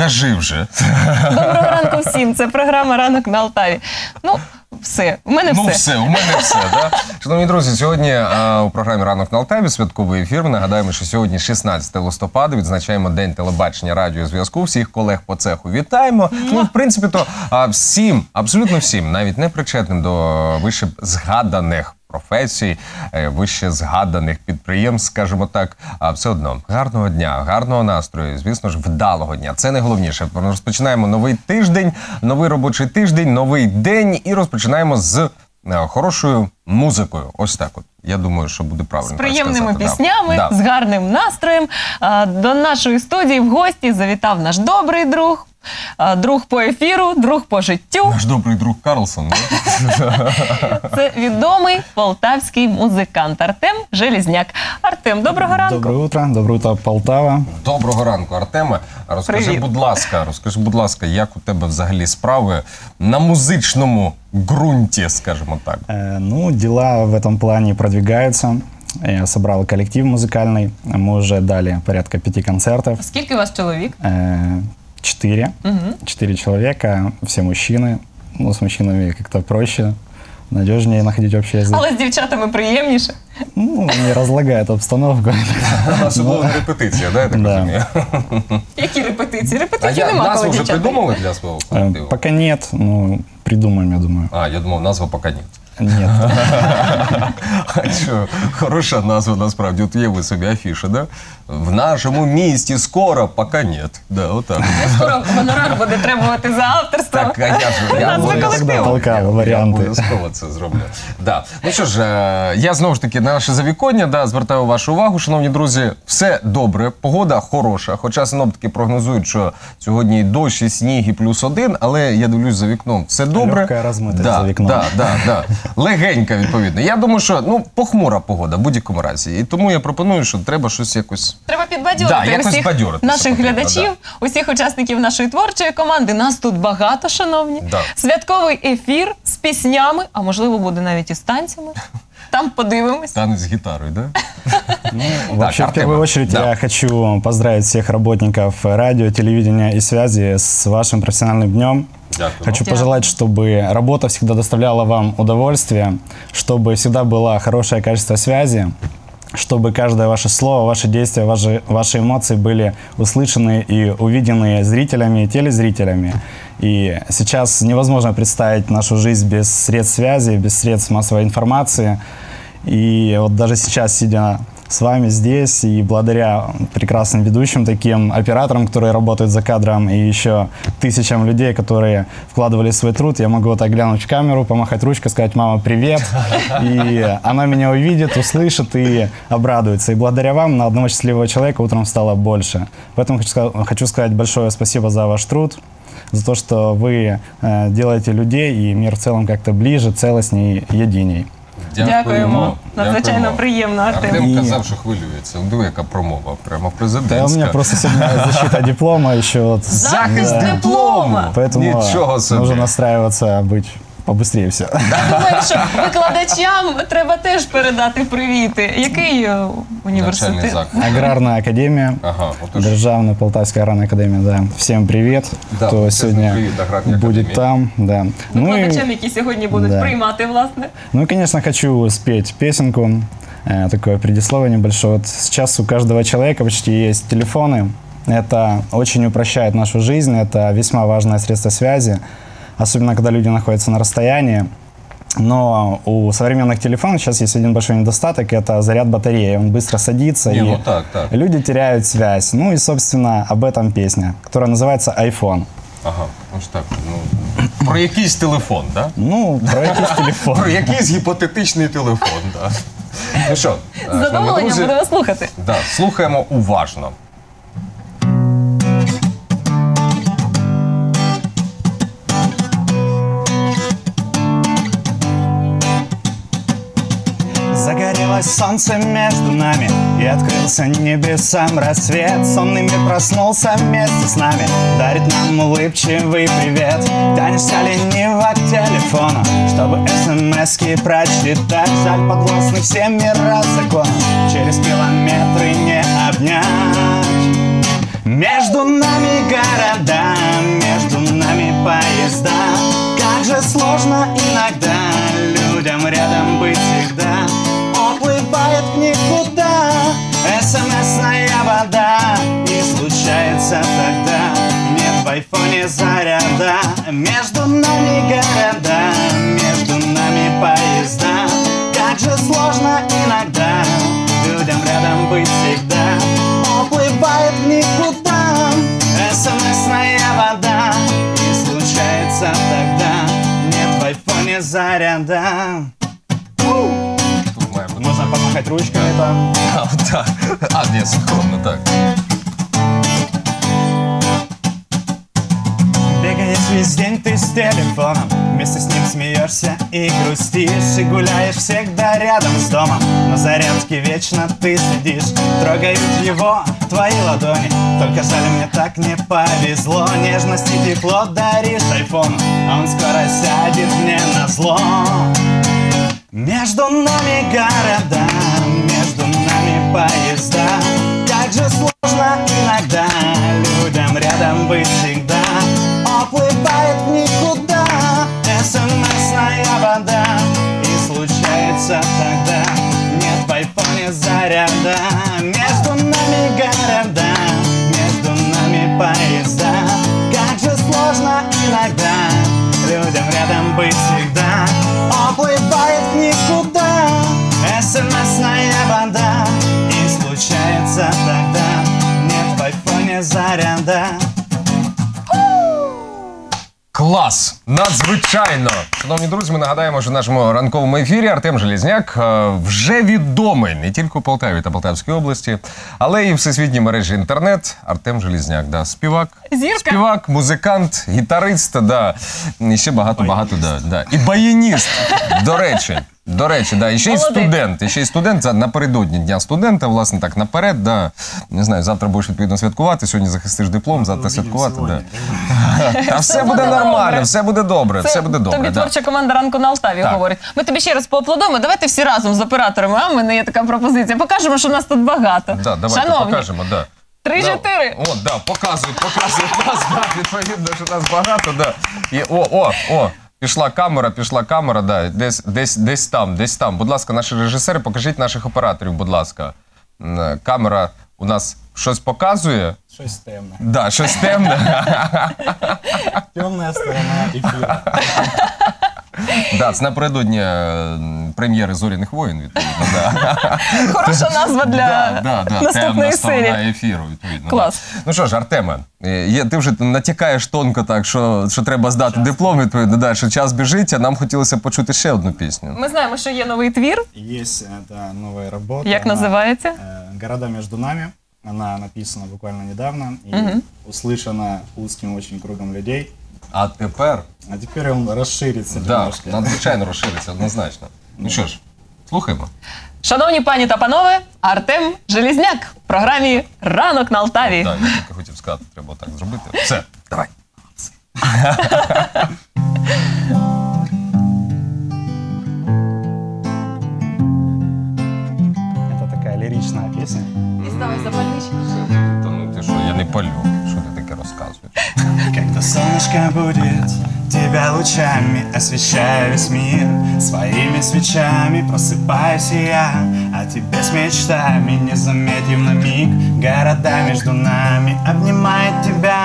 Ну кажи вже. Доброго ранку всім. Це програма Ранок на Алтаві. Ну, все. У мене Ну все. все, у мене все. Да? Шановні друзі, сьогодні а, у програмі Ранок на Алтаві святковий ефір. Нагадаємо, що сьогодні 16 листопада. Відзначаємо День телебачення радіо зв'язку. Всіх колег по цеху вітаємо. Ну, в принципі, то а, всім, абсолютно всім, навіть не причетним до вище згаданих. Професій, е, вище згаданих підприємств, скажімо так, а все одно гарного дня, гарного настрою, звісно ж, вдалого дня. Це найголовніше. Розпочинаємо новий тиждень, новий робочий тиждень, новий день і розпочинаємо з е, хорошою музикою. Ось так. От я думаю, що буде правильно. З приємними сказати, піснями, Да. з гарним настроєм. До нашої студії в гості завітав наш добрий друг, а, друг по ефіру, друг по життю. Наш добрий друг Карлсон. да? Це відомий полтавський музикант Артем Желізняк. Артем, доброго ранку. Доброе утро, доброе утро, Полтава. Доброго ранку, Артеме. Розкажи, Привіт. будь ласка, розкажи, будь ласка, як у тебе взагалі справи на музичному ґрунті, скажімо так. Э, ну, дела в этом плане продвигаются. Я собрал коллектив музыкальный. Мы уже дали порядка пяти концертов. Скільки у вас чоловік? Э, Четыре. Четыре человека, все мужчины. Ну, с мужчинами как-то проще, надежнее находить общий язык. Але з дівчатами приємніше. Ну, не разлагает обстановку. Особливо репетиція, да, я так Да. розумію. Які репетиції? А Репетиції я нема, назву ну, коли вже дівчата. придумали для свого Э, колективу? Пока нет, ну, придумаем, я думаю. А, я думав, назва поки ні. Нет. А що, хороша назва насправді. От є ви собі афіша, да? В нашому місті скоро, поки ні. Да, отак. Скоро гонорар буде требувати за авторство. Так, а я ж я Назви обов'язково- колективу. Я варіанти. обов'язково це зроблю. Да. Ну що ж, е, я знову ж таки на наше завіконня да, звертаю вашу увагу, шановні друзі. Все добре, погода хороша. Хоча синоптики прогнозують, що сьогодні і дощ, і сніг, і плюс один, але я дивлюсь за вікном. Все добре. Легка розмитість да, за вікном. Да, да, да. Легенька, відповідно. Я думаю, що ну, похмура погода в будь-якому разі. І тому я пропоную, що треба щось якось. Треба підбадьорити Да, якось усіх наших потрібно, глядачів, усіх учасників нашої творчої команди. Нас тут багато, шановні. Да. Святковий ефір з піснями, а можливо буде навіть і з танцями. Там подивимось. Танець з гітарою, да? Вообще, в Артема, первую очередь, да. я хочу поздравить всех работников радио, телевидения и связи с вашим профессиональным днем. Дякую. Хочу Дякую. пожелать, чтобы работа всегда доставляла вам удовольствие, чтобы всегда было хорошее качество связи, чтобы каждое ваше слово, ваше действие, ваши, ваши эмоции были услышаны и увидены зрителями и телезрителями. И сейчас невозможно представить нашу жизнь без средств связи, без средств массовой информации. И вот даже сейчас, сидя с вами здесь, и благодаря прекрасным ведущим, таким операторам, которые работают за кадром, и еще тысячам людей, которые вкладывали свой труд, я могу вот так глянуть в камеру, помахать ручкой, сказать «мама, привет!» И она меня увидит, услышит и обрадуется. И благодаря вам на одного счастливого человека утром стало больше. Поэтому хочу сказать, большое спасибо за ваш труд, за то, что вы э, делаете людей и мир в целом как-то ближе, целостней, единей. Дякуємо. Надзвичайно приємно, Артем. Артем казав, що хвилюється. Ну, Диви, яка промова, прямо президентська. Та у меня просто сегодня защита диплома еще вот. Захист диплома. Поэтому Нічого собі. нужно настраиваться, быть побыстрее все. Я думаю, що викладачам треба теж передати привіти. Який е, Навчальний університет? заклад. Аграрная академия. Ага, отож. Державная Полтавская аграрная академия, да. Всем привет, Да, кто всем сегодня привет, Аграрной будет академии. там, да. Ну и, Викладачам, які сьогодні будуть Да. приймати, власне. ну и, конечно, хочу спеть песенку, э, такое предисловие небольшое. Вот сейчас у каждого человека почти есть телефоны. Это очень упрощает нашу жизнь, это весьма важное средство связи, особенно когда люди находятся на расстоянии. Но у современных телефонов сейчас есть один большой недостаток, это заряд батареи. Он быстро садится, Не, и ну так, так. люди теряют связь. Ну и, собственно, об этом песня, которая называется iPhone. Ага, ось так. Ну, про якийсь телефон, да? Ну, про якийсь телефон. Про якийсь гіпотетичний телефон, да. Ну що, З е, шановні задоволенням друзі, будемо слухати. да, слухаємо уважно. Загорелось солнце между нами И открылся небесам рассвет. Сонный мир проснулся вместе с нами Дарит нам улыбчивый привет. Тянешься лениво к телефону Чтобы смс-ки прочитать. Жаль подвластны все мира закону Через километры не обнять. Между нами города, между нами поезда. Как же сложно иногда людям рядом быть СМСная вода И случается тогда. Нет в айфоне заряда. Между нами города Между нами поезда. Как же сложно иногда Людям рядом быть всегда. Уплывает никуда СМСная вода И случается тогда. Нет в айфоне заряда. Можно помахать ручками там А, от так. А, ні, синхронно, так. Бегаешь весь день ты с телефоном Вместе с ним смеешься и грустишь И гуляешь всегда рядом с домом На зарядке вечно ты следишь Трогают его твои ладони Только жаль мне так не повезло Нежность и тепло даришь айфону А он скоро сядет мне на зло между нами города, между нами поезда. Как же сложно иногда людям рядом быть всегда. Уплывает в никуда СМСная вода И случается тогда Надзвичайно! Шановні друзі, ми нагадаємо, що в нашому ранковому ефірі Артем Желізняк е, вже відомий не тільки у Полтаві та Полтавській області, але і в всесвітній мережі інтернет. Артем Желізняк, да, співак. Зірка. Співак, музикант, гітарист, да. І ще багато-багато, да, да. І баяніст, до речі. До речі, да, і ще й Молодець. студент. І ще й студент це напередодні дня студента, власне, так наперед. Да. Не знаю, завтра будеш відповідно святкувати. Сьогодні захистиш диплом, завтра святкувати. Да. Та все буде буде нормально, добре. все буде добре, Це все буде добре. Тобі да. творча команда ранку на Алтаві Так. говорить. Ми тобі ще раз поаплодуємо. Давайте всі разом з операторами. А в мене є така пропозиція. Покажемо, що нас тут багато. Да, давайте Шановні, покажемо. Да. Три-чотири. Да. О, да, показують, показують нас, да, відповідно, що нас багато, да. І, о, о, о, пішла камера, пішла камера, да, десь, десь, десь там, десь там. Будь ласка, наші режисери, покажіть наших операторів, будь ласка. Е, Камера у нас щось показує. Щось темне. Да, щось темне. Темна сторона эфира. Да, це напередодні е, прем'єри зоряних воїн, відповідно. Да. Хороша назва для Да, да, да, наступної темна сторона серії. ефіру, відповідно. Клас. Да. Ну що ж, Артеме, е, є, ти вже натякаєш тонко так, що, що треба здати диплом, відповідно, да, що час біжить, а нам хотілося почути ще одну пісню. Ми знаємо, що є новий твір. Есть это новая работа. Як она, називається? э, «Города между нами». Она написана буквально недавно и услышана узким очень кругом людей. А тепер, А теперь он расширится да, немножко. надзвичайно розшириться, однозначно. Ну що ж, слухаємо. Шановні пані та панове, Артем Желізняк в програмі Ранок на Алтаві. Так, я тільки хотів сказати, треба так зробити. Все, давай. лучами Освещая весь мир. Своими свечами Просыпаюсь я, а тебе с мечтами Не заметим на миг. Города между нами Обнимает тебя.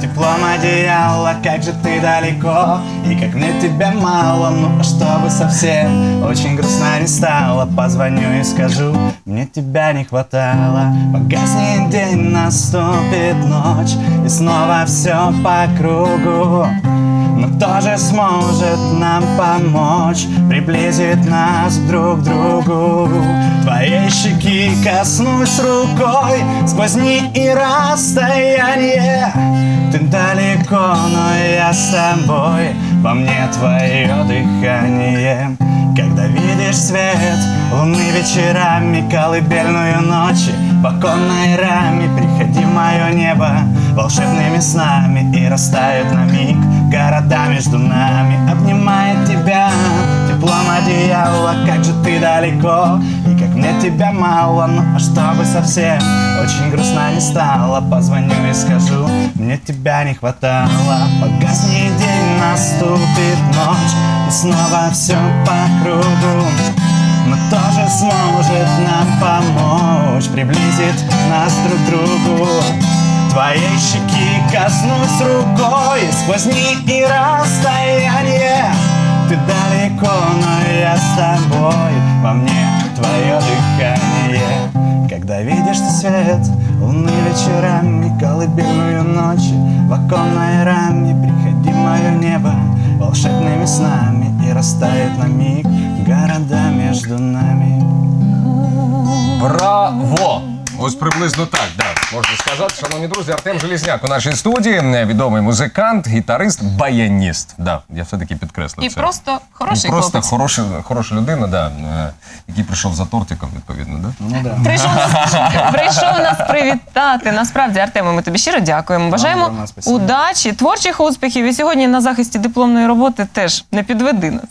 Теплом одеяла Как же ты далеко, и как мне тебя мало Ну а чтобы совсем? Очень грустно не стало Позвоню и скажу, мне тебя не хватало. Погаснет день, наступит ночь. И снова все по кругу но кто же сможет нам помочь? Приблизит нас друг к другу. Твоей щеки коснусь рукой. Сквозь дни и расстояние. Ты далеко, но я с тобой. Во мне твое дыхание. Когда видишь свет луны вечерами Колыбельную ночи в оконной раме Приходи в мое небо волшебными снами И растают на миг города между нами. Обнимает тебя теплом одеяла, как же ты далеко И как мне тебя мало, ну а чтобы совсем Очень грустно не стало, позвоню и скажу Мне тебя не хватало Погаснет день, наступит ночь И снова все по кругу но тоже сможет нам помочь Приблизит нас друг к другу. Твоей щеки коснусь рукой Сквозь дни и расстояние. Ты далеко, но я с тобой Во мне твое дыхание. Когда видишь ты свет Луны вечерами Колыбельную ночи В оконной раме Приходи в мое небо Волшебными снами И растает на миг Города между нами Браво! Ось приблизно так, да, можна сказати. Шановні друзі, Артем Желізняк у нашій студії, відомий музикант, гітарист, баяніст. Да, я все-таки підкреслив І це. просто хороший просто хлопець. хороша, хороша людина, да, е, який прийшов за тортиком, відповідно. Да? Ну да Прийшов нас, прийшов нас привітати. Насправді, Артеме, ми тобі щиро дякуємо. Бажаємо Вам спасибо. удачі, творчих успіхів. І сьогодні на захисті дипломної роботи теж не підведи нас.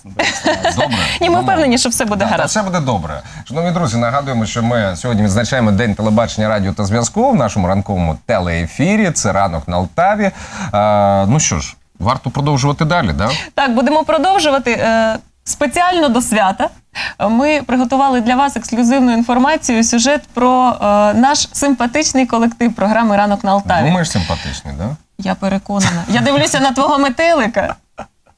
Добре. Ні, ми впевнені, що все буде Да, та гаразд. все буде добре. Шановні друзі, нагадуємо, що ми сьогодні відзначаємо День телебачення, радіо та зв'язку в нашому ранковому телеефірі. Це ранок на Алтаві. Е, ну що ж, варто продовжувати далі, да? Так, будемо продовжувати. Е, Спеціально до свята ми приготували для вас ексклюзивну інформацію, сюжет про е, наш симпатичний колектив програми Ранок на Алтаві. Думаєш, симпатичний, да? Я переконана. Я дивлюся на твого метелика,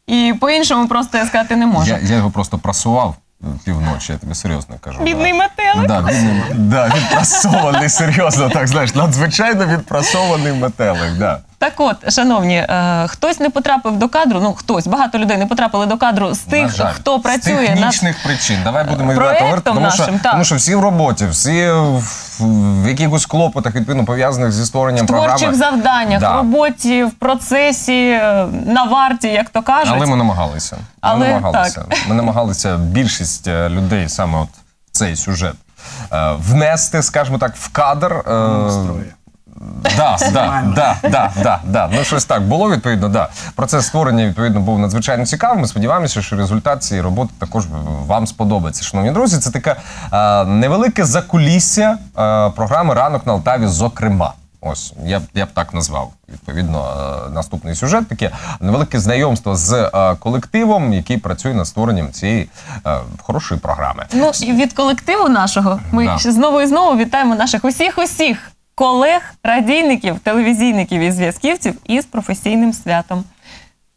і по-іншому просто я сказати не можу. Я, я його просто прасував півночі, я тобі серйозно кажу. Бідний да. метелик. Да, бідний, да, відпрасований, серйозно, так знаєш, надзвичайно відпрасований метелик. Да. Так от, шановні, е, хтось не потрапив до кадру, ну хтось, багато людей не потрапили до кадру з На тих, жаль. хто працює з над технічних причин. Давай будемо відверто проектом говорити, тому що, нашим, так. тому що всі в роботі, всі в, в якихось клопотах, відповідно, пов'язаних зі створенням в творчих програми. завданнях, Да. в роботі, в процесі, е, на варті, як то кажуть. Але ми намагалися. Ми Але намагалися. Ми намагалися більшість е, людей саме от в цей сюжет е, внести, скажімо так, в кадр. е, Настрої. Да, да, да, да, да, да. Ну щось так було відповідно. Да. Процес створення відповідно був надзвичайно цікавим. Ми сподіваємося, що результат цієї роботи також вам сподобається. Шановні друзі, це таке е, невелике закулісся е, програми Ранок на Алтаві, зокрема. Ось я б я б так назвав. Відповідно, е, наступний сюжет таке невелике знайомство з е, колективом, який працює над створенням цієї е, хорошої програми. Ну і від колективу нашого ми Да. знову і знову вітаємо наших усіх усіх колег, радійників, телевізійників і зв'язківців із професійним святом.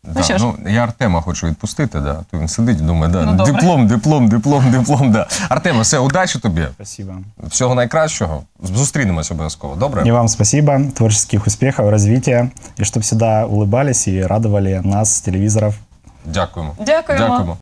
Да, що ж. ну, я Артема хочу відпустити, да. То він сидить, думає, да, Ну, диплом, диплом, диплом, диплом. Да. Артема, все, удачі тобі. Спасибо Всього найкращого. Зустрінемось обов'язково. Добре? И вам спасибо, творческих успехов, развития, и чтобы всегда улыбались и радовали нас с телевизоров. Дякуємо. Дякуємо. Дякуємо.